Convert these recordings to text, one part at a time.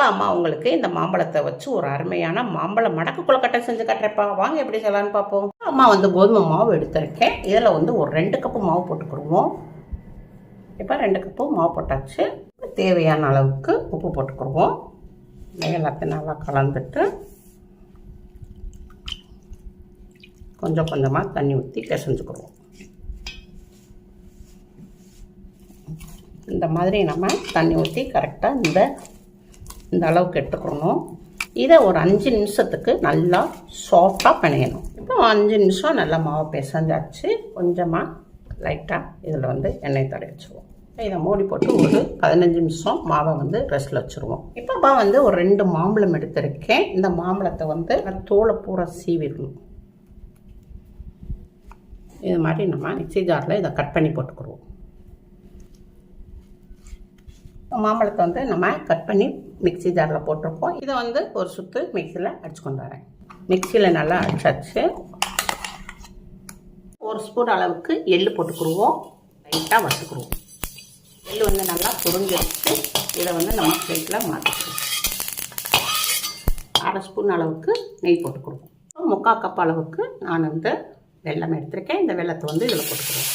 இப்போ அம்மா உங்களுக்கு இந்த மாம்பழத்தை வச்சு ஒரு அருமையான மாம்பழ மடக்கு குளக்கட்டை செஞ்சு கட்டுறப்பா வாங்க எப்படி செய்யலாம்னு பார்ப்போம். அம்மா வந்து கோதுமை மாவு எடுத்திருக்கேன். இதில் வந்து ஒரு ரெண்டு கப்பு மாவு போட்டுக்கிடுவோம். இப்போ ரெண்டு கப்பு மாவு போட்டாச்சு. தேவையான அளவுக்கு உப்பு போட்டுக்கிடுவோம். எல்லாத்தையும் நல்லா கலந்துட்டு கொஞ்சம் கொஞ்சமாக தண்ணி ஊற்றி பிசைஞ்சுக்கிடுவோம். இந்த மாதிரி நம்ம தண்ணி ஊற்றி கரெக்டாக இந்த இந்த அளவுக்கு எடுத்துக்கணும். இதை ஒரு அஞ்சு நிமிஷத்துக்கு நல்லா சாஃப்டாக பிணையணும். இப்போ அஞ்சு நிமிஷம் நல்லா மாவு பிசைஞ்சாச்சு. கொஞ்சமாக லைட்டாக இதில் வந்து எண்ணெய் தடை வச்சுருவோம். இதை மூடி போட்டு ஒரு பதினஞ்சு நிமிஷம் மாவை வந்து ரெஸ்ட்டில் வச்சுருவோம். இப்போப்பா வந்து ஒரு ரெண்டு மாம்பழம் எடுத்திருக்கேன். இந்த மாம்பழத்தை வந்து தோலை பூரா சீவிடணும். இது மாதிரி நம்ம மிக்ஸி ஜாரில் இதை கட் பண்ணி போட்டுக்கிடுவோம் மாம்பழத்தை வந்து நம்ம கட் பண்ணி மிக்ஸி ஜாரில் போட்டிருக்கோம் இதை வந்து ஒரு சுற்று மிக்சியில் அடிச்சு கொண்டு வரேன். மிக்சியில் நல்லா அடிச்சாச்சு. ஒரு ஸ்பூன் அளவுக்கு எள்ளு போட்டுக்குருவோம். லைட்டாக வறுத்துக்குருவோம். எள்ளு வந்து நல்லா புரிஞ்சிருச்சு இதை வந்து நம்ம பிளேட்டில் மாற்றிக்குவோம் அரை ஸ்பூன் அளவுக்கு நெய் போட்டுக்குருவோம். முக்கால் கப் அளவுக்கு நான் வந்து வெல்லம் எடுத்திருக்கேன். இந்த வெள்ளத்தை வந்து இதில் போட்டுக்குருவோம்.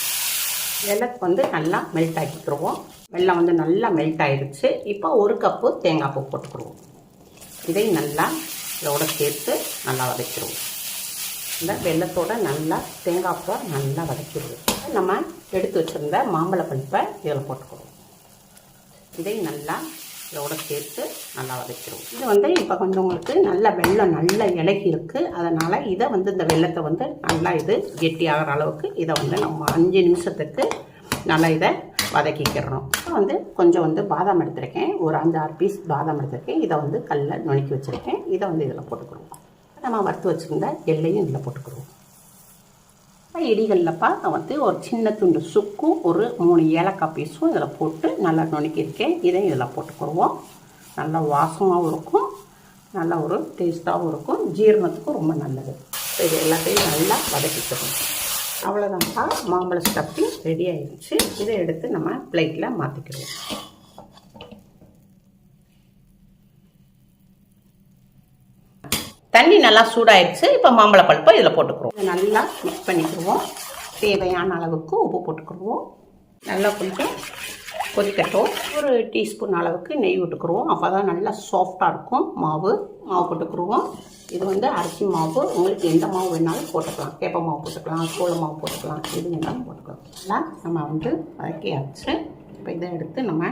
வெள்ளத்தை வந்து நல்லா மெல்ட் ஆக்கிக்கிடுவோம் வெல்லம் வந்து நல்லா மெல்ட் ஆயிடுச்சு இப்போ ஒரு கப்பு தேங்காய் பூ போட்டுக்கிடுவோம். இதை நல்லா இதோட சேர்த்து நல்லா வதக்கிடுவோம். இந்த வெள்ளத்தோட நல்லா தேங்காய் பூவை நல்லா வதக்கிடுவோம். நம்ம எடுத்து வச்சுருந்த மாம்பழ பழுப்பை இதில் போட்டுக்கிடுவோம். இதை நல்லா இதோட சேர்த்து நல்லா வதக்கிடுவோம். இது வந்து இப்போ கொஞ்சம் உங்களுக்கு நல்ல வெள்ளம் நல்ல இலகி இருக்குது அதனால் இதை வந்து இந்த வெள்ளத்தை வந்து நல்லா இது கெட்டி ஆகிற அளவுக்கு இதை வந்து நம்ம அஞ்சு நிமிஷத்துக்கு நல்லா இதை வதக்கிக்கிறோம் வந்து கொஞ்சம் வந்து பாதாம் எடுத்திருக்கேன். ஒரு அஞ்சு ஆறு பீஸ் பாதாம் எடுத்திருக்கேன். இதை வந்து கல்லில் நுணுக்கி வச்சுருக்கேன். இதை வந்து இதில் போட்டுக்கிறோம் நம்ம வறுத்து வச்சுருந்த எல்லையும் இதில் போட்டுக்கிறோம் இடிகளில்ப்பா நான் வந்து ஒரு சின்ன துண்டு சுக்கும் ஒரு மூணு ஏலக்காய் பீஸும் இதில் போட்டு நல்லா நுணுக்கியிருக்கேன். இதையும் இதில் போட்டுக்கிடுவோம். நல்லா வாசமாகவும் இருக்கும். நல்லா ஒரு டேஸ்ட்டாகவும் இருக்கும். ஜீரணத்துக்கும் ரொம்ப நல்லது. இது எல்லாத்தையும் நல்லா வதக்கிக்கணும் அவ்வளோதான்ப்பா மாம்பழ ஸ்டஃபிங் ரெடி ஆயிடுச்சு. இதை எடுத்து நம்ம பிளேட்டில் மாற்றிக்கிடுவோம் தண்ணி நல்லா சூடாயிடுச்சு இப்போ மாம்பழ பழுப்பை இதில் போட்டுக்கிறோம் நல்லா மிக்ஸ் பண்ணிக்கிடுவோம். தேவையான அளவுக்கு உப்பு போட்டுக்கிடுவோம். நல்லா கொஞ்சம் கொதிக்கட்டும். ஒரு டீஸ்பூன் அளவுக்கு நெய் விட்டுக்குருவோம் அப்போ தான் நல்லா சாஃப்டாக இருக்கும். மாவு மாவு போட்டுக்குருவோம் இது வந்து அரிசி மாவு. உங்களுக்கு எந்த மாவு வேணாலும் போட்டுக்கலாம். கேப்ப மாவு போட்டுக்கலாம் சோள மாவு போட்டுக்கலாம் எது வேணாலும் போட்டுக்கலாம். எல்லாம் நம்ம வந்து வதக்கியாச்சு இப்போ இதை எடுத்து நம்ம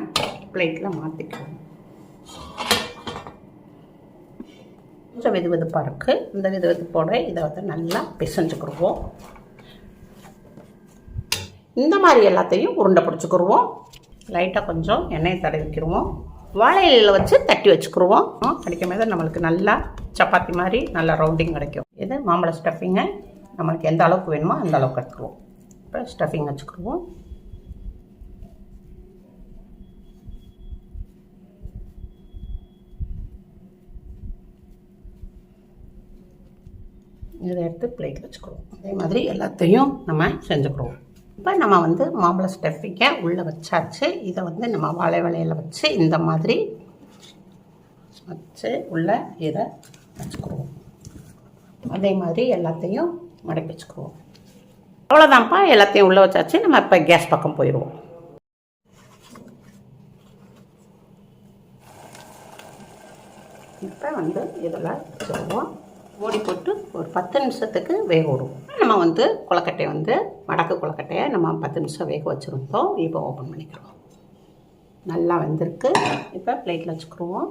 பிளேட்டில் மாற்றிக்கலாம் கொஞ்சம் வெது வெதுப்பாக இருக்குது இந்த வெது வெதுப்போட இதை வந்து நல்லா பிசைஞ்சுக்கிடுவோம். இந்த மாதிரி எல்லாத்தையும் உருண்டை பிடிச்சிக்கிடுவோம். லைட்டாக கொஞ்சம் எண்ணெயை தடவிக்கிடுவோம். வாழை இலையில் வச்சு தட்டி வச்சுக்கிடுவோம். கிடைக்கும் போது நம்மளுக்கு நல்லா சப்பாத்தி மாதிரி நல்லா ரவுண்டிங் கிடைக்கும். இது மாம்பழ ஸ்டஃபிங்கை நம்மளுக்கு எந்த அளவுக்கு வேணுமோ அந்த அளவுக்கு எடுத்துக்குவோம் இப்போ ஸ்டஃபிங் வச்சுக்கிடுவோம். இதை எடுத்து பிளேட் வச்சுக்கிடுவோம். அதே மாதிரி எல்லாத்தையும் நம்ம செஞ்சுக்கிடுவோம். இப்போ நம்ம வந்து மாம்பழ ஸ்டெஃபிக்கை உள்ளே வச்சாச்சு. இதை வந்து நம்ம வாழை வலையில் வச்சு இந்த மாதிரி வச்சு உள்ளே இதை வச்சுக்குவோம். அதே மாதிரி எல்லாத்தையும் மடக்கி வச்சுக்குவோம் அவ்வளோதான்ப்பா எல்லாத்தையும் உள்ளே வச்சாச்சு. நம்ம இப்போ கேஸ் பக்கம் போயிடுவோம். இப்போ வந்து இதில் வச்சுருவோம் மூடி போட்டு ஒரு பத்து நிமிஷத்துக்கு வேக விடுவோம். நம்ம வந்து கொலக்கட்டையை வந்து வடக்கு கொலக்கட்டையை நம்ம பத்து நிமிஷம் வேக வச்சுருந்தோம். இப்போ ஓப்பன் பண்ணிக்கிறோம். நல்லா வந்திருக்கு. இப்போ பிளேட்டில் வச்சுக்கிடுவோம்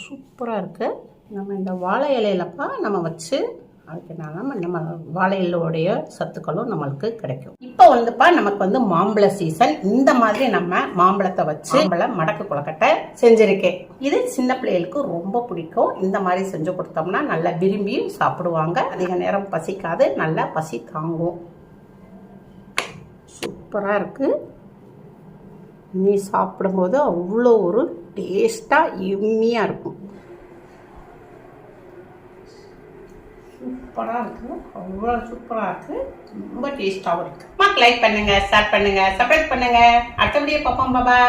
சூப்பராக இருக்குது நம்ம இந்த வாழை இலையிலப்பா நம்ம வச்சு அதுக்குனால நம்ம வாழை இலையோடைய சத்துக்களும் நம்மளுக்கு கிடைக்கும். இப்போ வந்துப்பா நமக்கு வந்து மாம்பழ சீசன் இந்த மாதிரி நம்ம மாம்பழத்தை வச்சு நம்மள மடக்கு குளக்கட்டை செஞ்சிருக்கேன். இது சின்ன பிள்ளைகளுக்கு ரொம்ப பிடிக்கும். இந்த மாதிரி செஞ்சு கொடுத்தோம்னா நல்லா விரும்பியும் சாப்பிடுவாங்க. அதிக நேரம் பசிக்காது நல்லா பசி தாங்கும். சூப்பராக இருக்குது நீ சாப்பிடும்போது அவ்வளோ ஒரு டேஸ்ட்டாக இம்மியாக இருக்கும். சூப்பராக இருக்குது அவ்வளோ சூப்பராக இருக்குது ரொம்ப டேஸ்ட்டாகவும் இருக்குது லைக் பண்ணுங்கள் ஷேர் பண்ணுங்கள் சப்ஸ்கிரைப் பண்ணுங்கள் அடுத்த வீடியோ பார்ப்போம். பாபாய்